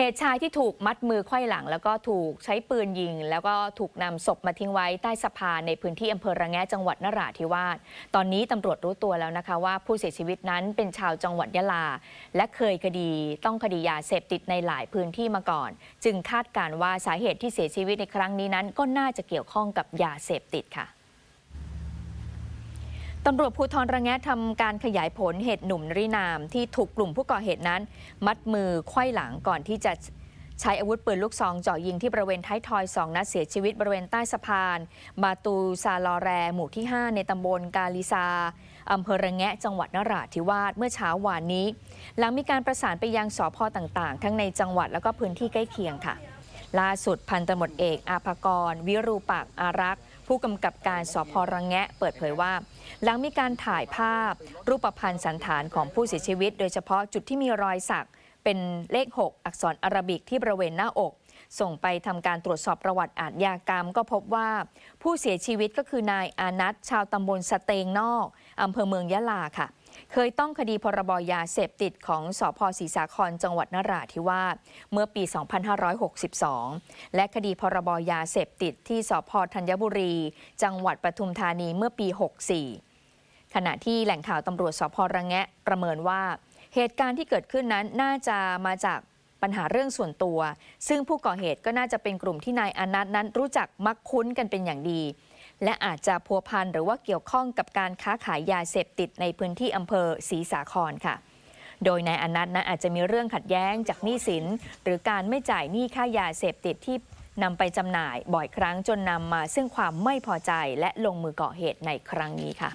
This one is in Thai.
เหตุชายที่ถูกมัดมือไขว้หลัง แล้วก็ถูกใช้ปืนยิง แล้วก็ถูกนำศพมาทิ้งไว้ใต้สะพานในพื้นที่อำเภอระแงะจังหวัดนราธิวาส ตอนนี้ตำรวจรู้ตัวแล้วนะคะว่าผู้เสียชีวิตนั้นเป็นชาวจังหวัดยะลา และเคยคดีต้องคดียาเสพติดในหลายพื้นที่มาก่อน จึงคาดการว่าสาเหตุที่เสียชีวิตในครั้งนี้นั้น ก็น่าจะเกี่ยวข้องกับยาเสพติดค่ะ ตำรวจภูธรระแงะทำการขยายผลเหตุหนุ่มรินามที่ถูกกลุ่มผู้ก่อเหตุนั้น มัดมือไขว้หลังก่อนที่จะใช้อาวุธปืนลูกซองเจาะยิงที่บริเวณท้ายทอยสองนัดเสียชีวิตบริเวณใต้สะพาน บาตูซาลอแร หมู่ที่ 5 ในตำบลกาลิซาอำเภอระแงะจังหวัดนราธิวาสเมื่อเช้าวานนี้ หลังมีการประสานไปยังสพต่างๆ ทั้งในจังหวัดแล้วก็พื้นที่ใกล้เคียงค่ะ ล่าสุดพันตำรวจเอกอาภากร วิรูปักษ์อารักษ์ ผู้กำกับการสพระแงะ เปิดเผยว่า หลังมีการถ่ายภาพ รูปพันธ์สันฐานของผู้เสียชีวิต โดยเฉพาะจุดที่มีรอยสักเป็นเลข 6 อักษรอาราบิกที่บริเวณหน้าอก ส่งไปทำการตรวจสอบประวัติอาทยากรรม ก็พบว่า ผู้เสียชีวิตก็คือนายอานัทชาวตำบลสเตงนอกอำเภอเมืองยะลาค่ะ เคยต้องคดีพรบยาเสพติดของสพศรีสาครจังหวัดนราธิวาสเมื่อปี 2562 และคดีพรบยาเสพติดที่สพธัญบุรี จังหวัดปทุมธานีเมื่อปี 64 ขณะที่แหล่งข่าวตำรวจสพระแงะประเมินว่า เหตุการณ์ที่เกิดขึ้นนั้นน่าจะมาจากปัญหาเรื่องส่วนตัว ซึ่งผู้ก่อเหตุก็น่าจะเป็นกลุ่มที่นายอนัทนั้นรู้จักมักคุ้นกันเป็นอย่างดี และอาจจะพัวพันหรือว่าเกี่ยวข้องกับการค้าขายยาเสพติดในพื้นที่อำเภอศรีสาครค่ะ โดยนายอนัทนั้นอาจจะมีเรื่องขัดแย้งจากหนี้สิน หรือการไม่จ่ายหนี้ค่ายาเสพติดที่นำไปจำหน่ายบ่อยครั้งจนนำมาซึ่งความไม่พอใจและลงมือก่อเหตุในครั้งนี้ค่ะ